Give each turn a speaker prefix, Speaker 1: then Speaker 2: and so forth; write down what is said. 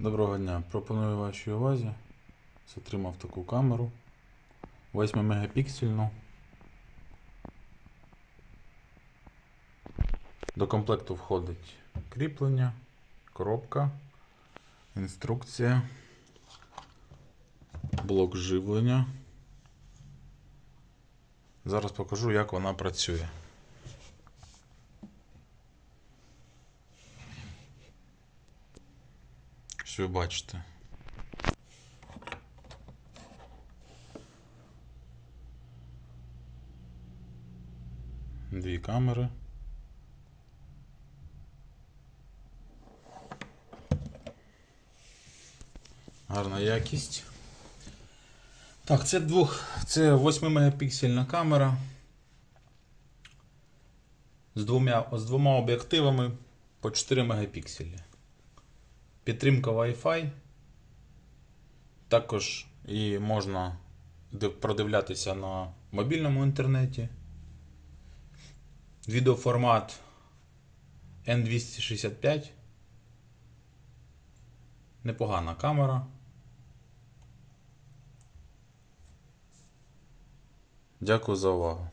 Speaker 1: Доброго дня. Пропоную вашій увазі. Затримав таку камеру. 8 мегапіксельну. До комплекту входить кріплення, коробка, інструкція, блок живлення. Зараз покажу, як вона працює. Ви бачите? Дві камери. Гарна якість. Так, це двох, це 8 мегапіксельна камера. З двома, з двома об'єктивами по 4 мегапікселі. Підтримка Wi-Fi. Також і можна продивлятися на мобільному інтернеті. Відеоформат N265. Непогана камера. Дякую за увагу.